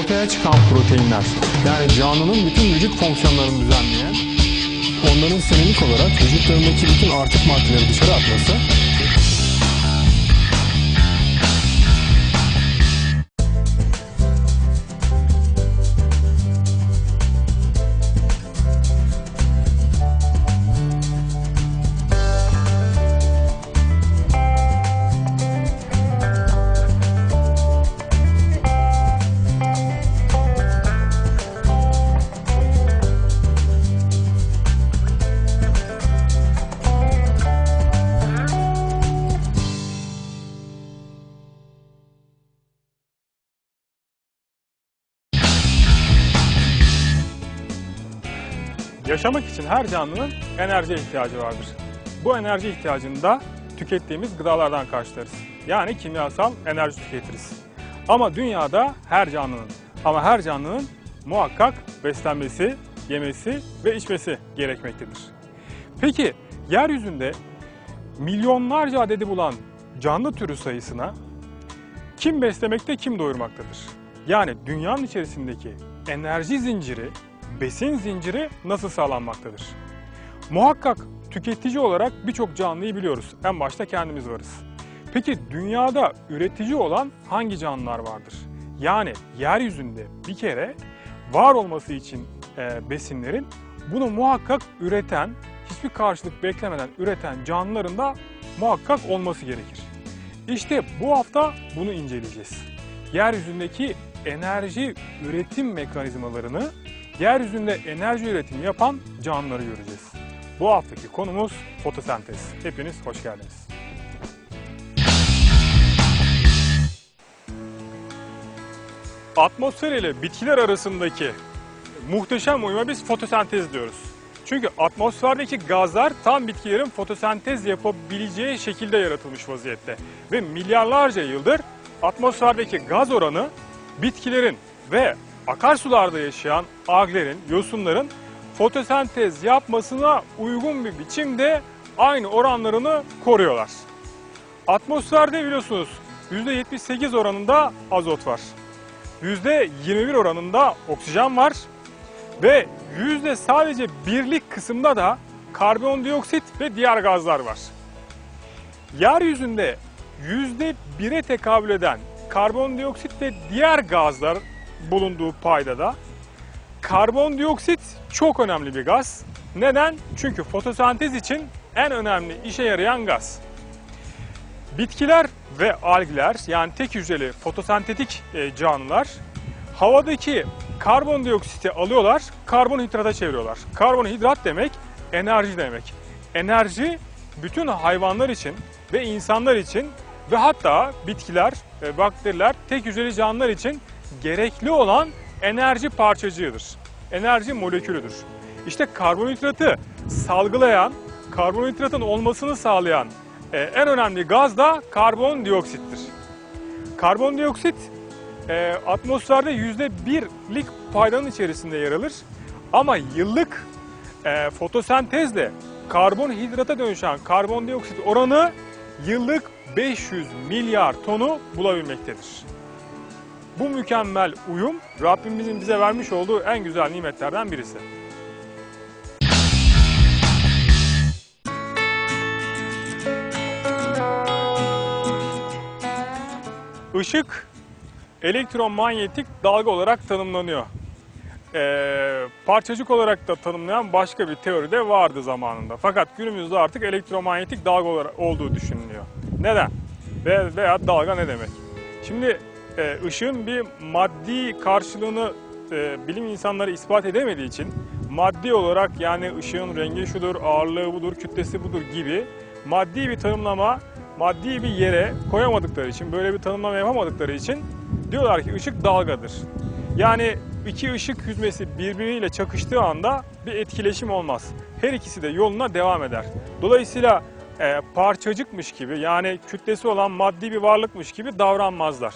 ortaya çıkan proteinler. Yani canlının bütün vücut fonksiyonlarını düzenleyen onların senelik olarak vücutlarındaki bütün artık maddeleri dışarı atması Yaşamak için her canlının enerjiye ihtiyacı vardır. Bu enerji ihtiyacını da tükettiğimiz gıdalardan karşılarız. Yani kimyasal enerji tüketiriz. Ama dünyada her canlının ama her canlının muhakkak beslenmesi, yemesi ve içmesi gerekmektedir. Peki yeryüzünde milyonlarca adedi bulan canlı türü sayısına kim beslemekte, kim doyurmaktadır? Yani dünyanın içerisindeki enerji zinciri, besin zinciri nasıl sağlanmaktadır? Muhakkak tüketici olarak birçok canlıyı biliyoruz. En başta kendimiz varız. Peki dünyada üretici olan hangi canlılar vardır? Yani yeryüzünde bir kere var olması için e, besinlerin bunu muhakkak üreten, hiçbir karşılık beklemeden üreten canlıların da muhakkak olması gerekir. İşte bu hafta bunu inceleyeceğiz. Yeryüzündeki enerji üretim mekanizmalarını, yeryüzünde enerji üretimi yapan canlıları göreceğiz. Bu haftaki konumuz fotosentez. Hepiniz hoş geldiniz. Atmosfer ile bitkiler arasındaki muhteşem uyuma biz fotosentez diyoruz. Çünkü atmosferdeki gazlar tam bitkilerin fotosentez yapabileceği şekilde yaratılmış vaziyette. Ve milyarlarca yıldır atmosferdeki gaz oranı bitkilerin ve akarsularda yaşayan alglerin, yosunların fotosentez yapmasına uygun bir biçimde aynı oranlarını koruyorlar. Atmosferde biliyorsunuz %78 oranında azot var. %21 oranında oksijen var ve yüzde sadece birlik kısımda da karbondioksit ve diğer gazlar var. Yeryüzünde yüzde bire tekabül eden karbondioksit ve diğer gazlar bulunduğu payda da karbondioksit çok önemli bir gaz. Neden? Çünkü fotosentez için en önemli işe yarayan gaz. Bitkiler ve algler yani tek hücreli fotosentetik e, canlılar havadaki karbondioksiti alıyorlar, karbonhidrata çeviriyorlar. Karbonhidrat demek enerji demek. Enerji bütün hayvanlar için ve insanlar için ve hatta bitkiler, bakteriler, tek hücreli canlılar için gerekli olan enerji parçacığıdır. Enerji molekülüdür. İşte karbonhidratı salgılayan, karbonhidratın olmasını sağlayan e, en önemli gaz da karbondioksittir. Karbondioksit e, atmosferde yüzde birlik paydanın içerisinde yer alır. Ama yıllık e, fotosentezle karbonhidrata dönüşen karbondioksit oranı yıllık 500 milyar tonu bulabilmektedir. Bu mükemmel uyum Rabbimizin bize vermiş olduğu en güzel nimetlerden birisi. Işık elektromanyetik dalga olarak tanımlanıyor. Ee, parçacık olarak da tanımlayan başka bir teori de vardı zamanında. Fakat günümüzde artık elektromanyetik dalga olarak olduğu düşünülüyor. Neden? Ve veya dalga ne demek? Şimdi e, ışığın bir maddi karşılığını e, bilim insanları ispat edemediği için maddi olarak yani ışığın rengi şudur, ağırlığı budur, kütlesi budur gibi maddi bir tanımlama, maddi bir yere koyamadıkları için, böyle bir tanımlama yapamadıkları için diyorlar ki ışık dalgadır. Yani iki ışık hüzmesi birbiriyle çakıştığı anda bir etkileşim olmaz. Her ikisi de yoluna devam eder. Dolayısıyla e, parçacıkmış gibi yani kütlesi olan maddi bir varlıkmış gibi davranmazlar.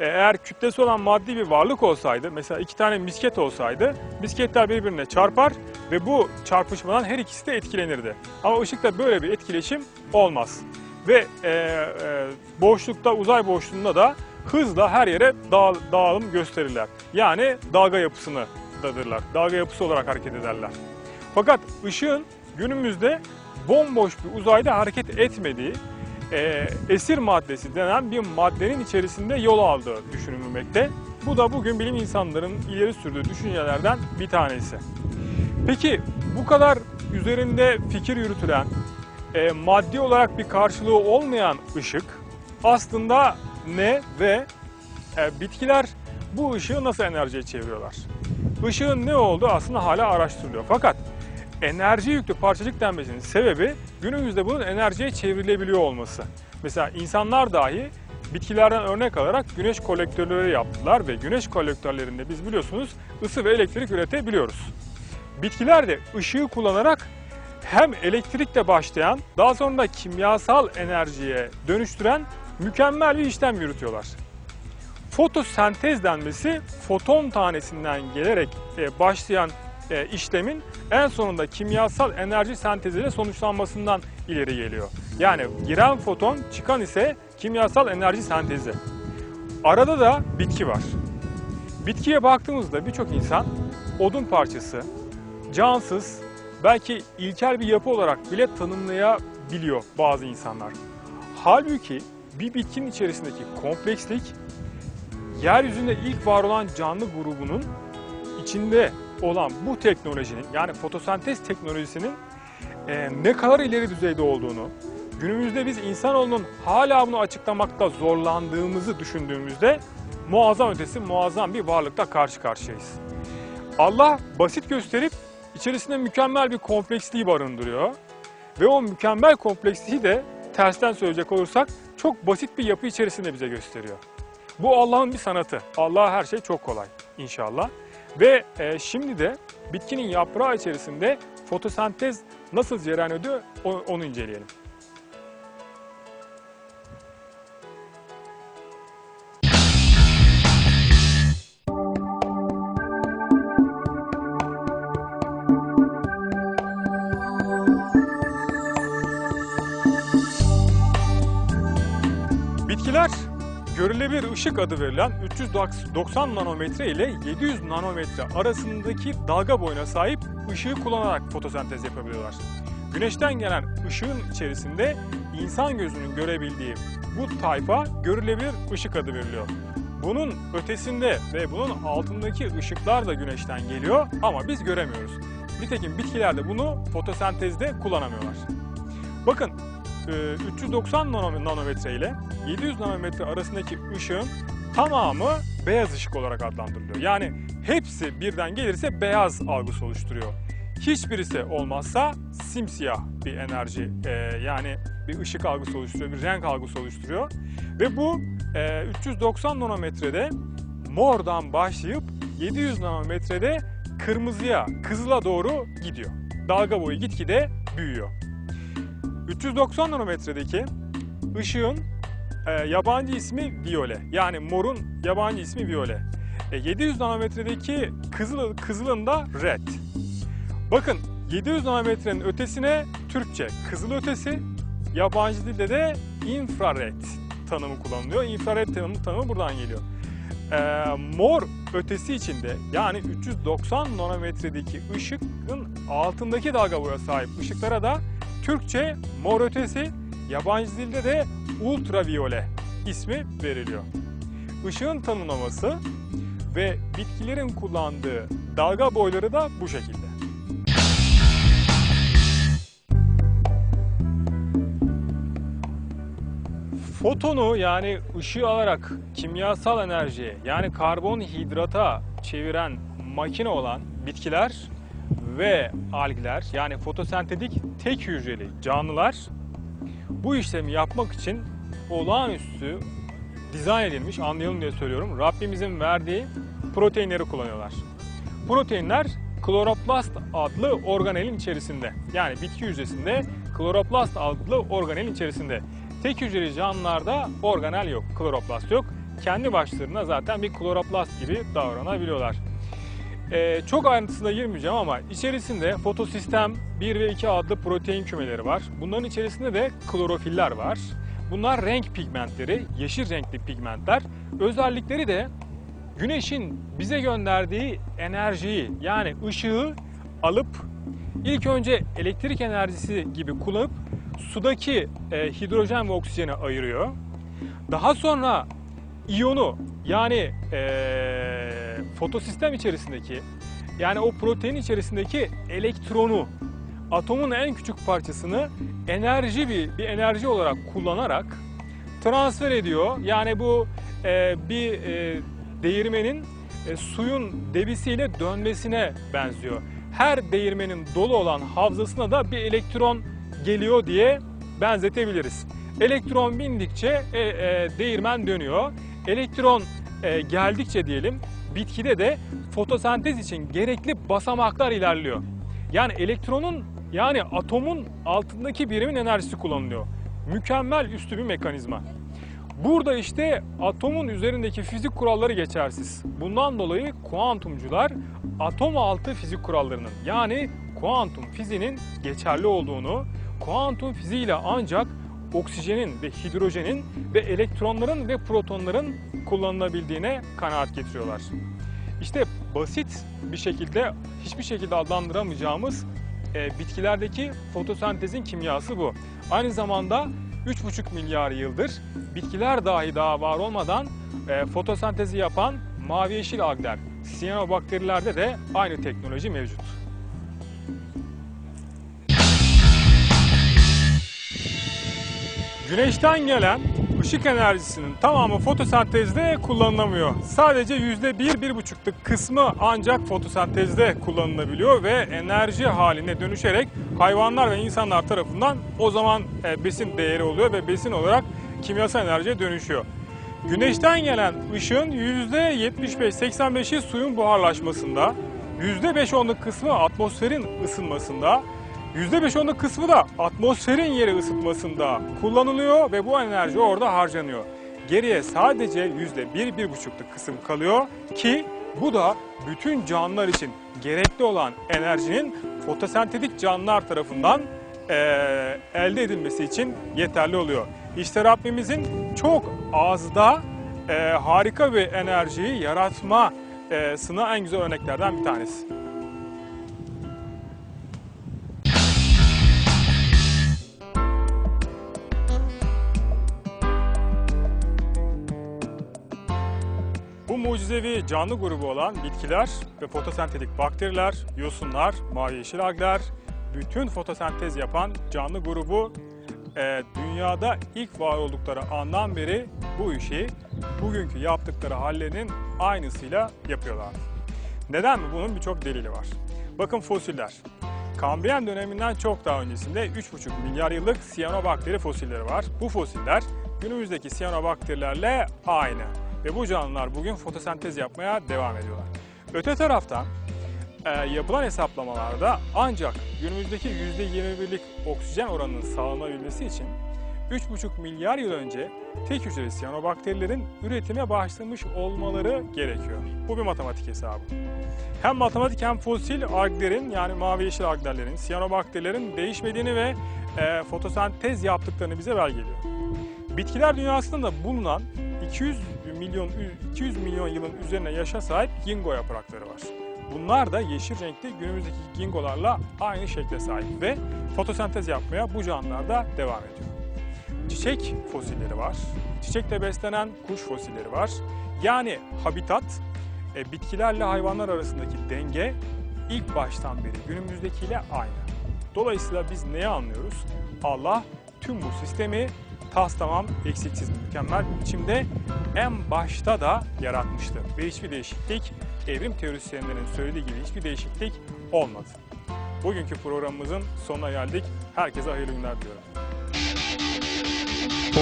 E, Eğer kütlesi olan maddi bir varlık olsaydı, mesela iki tane misket olsaydı, misketler birbirine çarpar ve bu çarpışmadan her ikisi de etkilenirdi. Ama ışıkta böyle bir etkileşim olmaz. Ve e, e, boşlukta, uzay boşluğunda da hızla her yere dağ- dağılım gösterirler. Yani dalga yapısını dadırlar. Dalga yapısı olarak hareket ederler. Fakat ışığın günümüzde bomboş bir uzayda hareket etmediği e, esir maddesi denen bir maddenin içerisinde yol aldığı düşünülmekte. Bu da bugün bilim insanların ileri sürdüğü düşüncelerden bir tanesi. Peki bu kadar üzerinde fikir yürütülen, e, maddi olarak bir karşılığı olmayan ışık aslında ne ve e, bitkiler bu ışığı nasıl enerjiye çeviriyorlar? Işığın ne olduğu aslında hala araştırılıyor. Fakat enerji yüklü parçacık denmesinin sebebi günümüzde bunun enerjiye çevrilebiliyor olması. Mesela insanlar dahi bitkilerden örnek alarak güneş kolektörleri yaptılar ve güneş kolektörlerinde biz biliyorsunuz ısı ve elektrik üretebiliyoruz. Bitkiler de ışığı kullanarak hem elektrikle başlayan daha sonra da kimyasal enerjiye dönüştüren mükemmel bir işlem yürütüyorlar. Fotosentez denmesi foton tanesinden gelerek başlayan e, işlemin en sonunda kimyasal enerji senteziyle sonuçlanmasından ileri geliyor. Yani giren foton çıkan ise kimyasal enerji sentezi. Arada da bitki var. Bitkiye baktığımızda birçok insan odun parçası, cansız, belki ilkel bir yapı olarak bile tanımlayabiliyor bazı insanlar. Halbuki bir bitkinin içerisindeki komplekslik yeryüzünde ilk var olan canlı grubunun içinde olan bu teknolojinin yani fotosentez teknolojisinin e, ne kadar ileri düzeyde olduğunu, günümüzde biz insanoğlunun hala bunu açıklamakta zorlandığımızı düşündüğümüzde muazzam ötesi muazzam bir varlıkla karşı karşıyayız. Allah basit gösterip içerisinde mükemmel bir kompleksliği barındırıyor. Ve o mükemmel kompleksliği de tersten söyleyecek olursak çok basit bir yapı içerisinde bize gösteriyor. Bu Allah'ın bir sanatı. Allah her şey çok kolay inşallah. Ve e, şimdi de bitkinin yaprağı içerisinde fotosentez nasıl cereyan ediyor onu inceleyelim. Bitkiler görülebilir ışık adı verilen 390 nanometre ile 700 nanometre arasındaki dalga boyuna sahip ışığı kullanarak fotosentez yapabiliyorlar. Güneşten gelen ışığın içerisinde insan gözünün görebildiği bu tayfa görülebilir ışık adı veriliyor. Bunun ötesinde ve bunun altındaki ışıklar da güneşten geliyor ama biz göremiyoruz. Nitekim bitkiler de bunu fotosentezde kullanamıyorlar. Bakın 390 nano- nanometre ile 700 nanometre arasındaki ışığın tamamı beyaz ışık olarak adlandırılıyor. Yani hepsi birden gelirse beyaz algısı oluşturuyor. Hiçbirisi olmazsa simsiyah bir enerji e, yani bir ışık algısı oluşturuyor, bir renk algısı oluşturuyor. Ve bu e, 390 nanometrede mordan başlayıp 700 nanometrede kırmızıya, kızıla doğru gidiyor. Dalga boyu gitgide büyüyor. 390 nanometredeki ışığın e, yabancı ismi viyole. Yani morun yabancı ismi viyole. E, 700 nanometredeki kızıl, kızılın da red. Bakın 700 nanometrenin ötesine Türkçe kızıl ötesi, yabancı dilde de infrared tanımı kullanılıyor. Infrared tanımı, tanımı buradan geliyor. E, mor ötesi içinde yani 390 nanometredeki ışığın altındaki dalga boya sahip ışıklara da Türkçe mor ötesi, yabancı dilde de ultraviyole ismi veriliyor. Işığın tanımlaması ve bitkilerin kullandığı dalga boyları da bu şekilde. Fotonu yani ışığı alarak kimyasal enerjiye yani karbonhidrata çeviren makine olan bitkiler ve algler yani fotosentetik tek hücreli canlılar bu işlemi yapmak için olağanüstü dizayn edilmiş, anlayalım diye söylüyorum, Rabbimizin verdiği proteinleri kullanıyorlar. Proteinler kloroplast adlı organelin içerisinde. Yani bitki hücresinde kloroplast adlı organelin içerisinde. Tek hücreli canlılarda organel yok, kloroplast yok. Kendi başlarına zaten bir kloroplast gibi davranabiliyorlar. Ee, çok ayrıntısına girmeyeceğim ama içerisinde fotosistem 1 ve 2 adlı protein kümeleri var. Bunların içerisinde de klorofiller var. Bunlar renk pigmentleri, yeşil renkli pigmentler. Özellikleri de güneşin bize gönderdiği enerjiyi yani ışığı alıp ilk önce elektrik enerjisi gibi kullanıp sudaki e, hidrojen ve oksijeni ayırıyor. Daha sonra iyonu yani e, fotosistem içerisindeki yani o protein içerisindeki elektronu atomun en küçük parçasını enerji bir, bir enerji olarak kullanarak transfer ediyor. Yani bu e, bir e, değirmenin e, suyun debisiyle dönmesine benziyor. Her değirmenin dolu olan havzasına da bir elektron geliyor diye benzetebiliriz. Elektron bindikçe e, e, değirmen dönüyor. Elektron e, geldikçe diyelim bitkide de fotosentez için gerekli basamaklar ilerliyor. Yani elektronun yani atomun altındaki birimin enerjisi kullanılıyor. Mükemmel üstü bir mekanizma. Burada işte atomun üzerindeki fizik kuralları geçersiz. Bundan dolayı kuantumcular atom altı fizik kurallarının yani kuantum fiziğinin geçerli olduğunu, kuantum fiziğiyle ancak oksijenin ve hidrojenin ve elektronların ve protonların kullanılabildiğine kanaat getiriyorlar. İşte basit bir şekilde hiçbir şekilde adlandıramayacağımız e, bitkilerdeki fotosentezin kimyası bu. Aynı zamanda 3,5 milyar yıldır bitkiler dahi daha var olmadan e, fotosentezi yapan mavi yeşil algler, siyanobakterilerde de aynı teknoloji mevcut. Güneşten gelen ışık enerjisinin tamamı fotosentezde kullanılamıyor. Sadece %1-1,5'luk kısmı ancak fotosentezde kullanılabiliyor ve enerji haline dönüşerek hayvanlar ve insanlar tarafından o zaman e, besin değeri oluyor ve besin olarak kimyasal enerjiye dönüşüyor. Güneşten gelen ışığın %75-85'i suyun buharlaşmasında, %5-10'luk kısmı atmosferin ısınmasında, %5-10'luk kısmı da atmosferin yeri ısıtmasında kullanılıyor ve bu enerji orada harcanıyor. Geriye sadece %1-1,5'luk kısım kalıyor ki bu da bütün canlılar için gerekli olan enerjinin fotosentetik canlılar tarafından eee, elde edilmesi için yeterli oluyor. İşte Rabbimizin çok azda eee, harika bir enerjiyi yaratma eee, sına en güzel örneklerden bir tanesi. Mucizevi canlı grubu olan bitkiler ve fotosentetik bakteriler, yosunlar, mavi yeşil algler, bütün fotosentez yapan canlı grubu e, dünyada ilk var oldukları andan beri bu işi bugünkü yaptıkları hallerinin aynısıyla yapıyorlar. Neden mi? Bunun birçok delili var. Bakın fosiller. Kambriyen döneminden çok daha öncesinde 3,5 milyar yıllık siyanobakteri fosilleri var. Bu fosiller günümüzdeki siyanobakterilerle aynı. Ve bu canlılar bugün fotosentez yapmaya devam ediyorlar. Öte taraftan e, yapılan hesaplamalarda ancak günümüzdeki %21'lik oksijen oranının sağlanabilmesi için 3,5 milyar yıl önce tek hücreli siyanobakterilerin üretime başlamış olmaları gerekiyor. Bu bir matematik hesabı. Hem matematik hem fosil alglerin yani mavi yeşil alglerlerin, siyanobakterilerin değişmediğini ve e, fotosentez yaptıklarını bize belgeliyor. Bitkiler dünyasında da bulunan 200 milyon 200 milyon yılın üzerine yaşa sahip gingo yaprakları var. Bunlar da yeşil renkli günümüzdeki gingolarla aynı şekle sahip ve fotosentez yapmaya bu canlılarda devam ediyor. Çiçek fosilleri var. Çiçekle beslenen kuş fosilleri var. Yani habitat e, bitkilerle hayvanlar arasındaki denge ilk baştan beri günümüzdekiyle aynı. Dolayısıyla biz neyi anlıyoruz? Allah tüm bu sistemi tas tamam eksiksiz mükemmel biçimde en başta da yaratmıştı. Ve hiçbir değişiklik evrim teorisyenlerinin söylediği gibi hiçbir değişiklik olmadı. Bugünkü programımızın sonuna geldik. Herkese hayırlı günler diliyorum.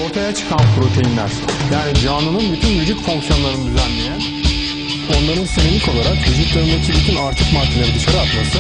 Ortaya çıkan proteinler yani canlının bütün vücut fonksiyonlarını düzenleyen, onların senelik olarak vücutlarındaki bütün artık maddeleri dışarı atması